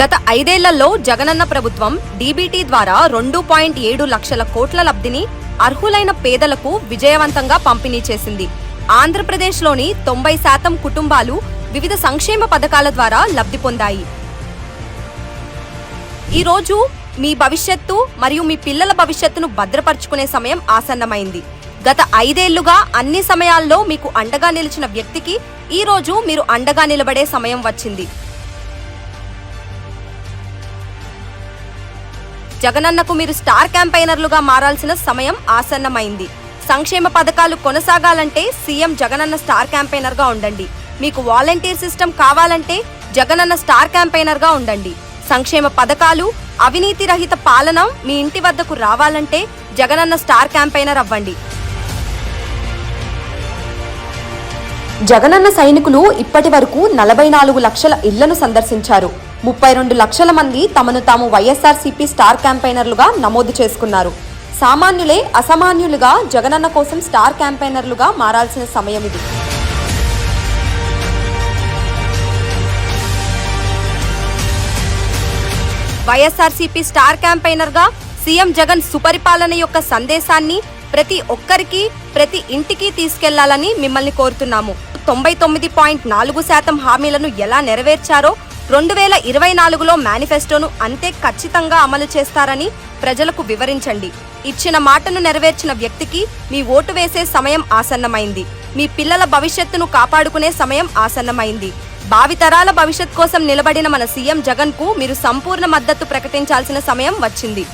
గత ఐదేళ్ళలో జగనన్న ప్రభుత్వం డీబీటీ ద్వారా రెండు పాయింట్ ఏడు లక్షల కోట్ల లబ్ధిని అర్హులైన పేదలకు విజయవంతంగా పంపిణీ చేసింది. ఆంధ్రప్రదేశ్లోని తొంభై శాతం కుటుంబాలు వివిధ సంక్షేమ పథకాల ద్వారా లబ్ధి పొందాయి. ఈరోజు మీ భవిష్యత్తు మరియు మీ పిల్లల భవిష్యత్తును భద్రపరుచుకునే సమయం ఆసన్నమైంది. గత ఐదేళ్ళుగా అన్ని సమయాల్లో మీకు అండగా నిలిచిన వ్యక్తికి ఈ రోజు మీరు అండగా నిలబడే సమయం వచ్చింది. జగనన్నకు మీరు స్టార్ క్యాంపైనర్లుగా మారాల్సిన సమయం ఆసన్నమైంది. సంక్షేమ పథకాలు కొనసాగాలంటే సీఎం జగనన్న స్టార్ క్యాంపైనర్గా ఉండండి. మీకు వాలంటీర్ సిస్టమ్ కావాలంటే జగనన్న స్టార్ క్యాంపైనర్గా ఉండండి. సంక్షేమ పథకాలు అవినీతి రహిత పాలన మీ ఇంటి వద్దకు రావాలంటే జగనన్న స్టార్ క్యాంపైనర్ అవ్వండి. జగనన్న సైనికులు ఇప్పటి వరకు నలభై నాలుగు లక్షల ఇళ్ళను సందర్శించారు. ముప్పై రెండు లక్షల మంది తమను తాము వైఎస్ఆర్సీపీ స్టార్ క్యాంపైనర్లుగా నమోదు చేసుకున్నారు. సామాన్యులే అసామాన్యులుగా జగనన్న కోసం స్టార్ క్యాంపైనర్లుగా మారాల్సిన సమయం ఇది. వైఎస్ఆర్సీపీ స్టార్ క్యాంపెయినర్గా సీఎం జగన్ సుపరిపాలన యొక్క సందేశాన్ని ప్రతి ఒక్కరికి ప్రతి ఇంటికి తీసుకెళ్ళాలని మిమ్మల్ని కోరుతున్నాము. తొంభై తొమ్మిది పాయింట్ నాలుగు శాతం హామీలను ఎలా నెరవేర్చారో రెండు వేల ఇరవై నాలుగులో మేనిఫెస్టోను అంతే ఖచ్చితంగా అమలు చేస్తారని ప్రజలకు వివరించండి. ఇచ్చిన మాటను నెరవేర్చిన వ్యక్తికి మీ ఓటు వేసే సమయం ఆసన్నమైంది. మీ పిల్లల భవిష్యత్తును కాపాడుకునే సమయం ఆసన్నమైంది. భావితరాల భవిష్యత్ కోసం నిలబడిన మన సీఎం జగన్కు మీరు సంపూర్ణ మద్దతు ప్రకటించాల్సిన సమయం వచ్చింది.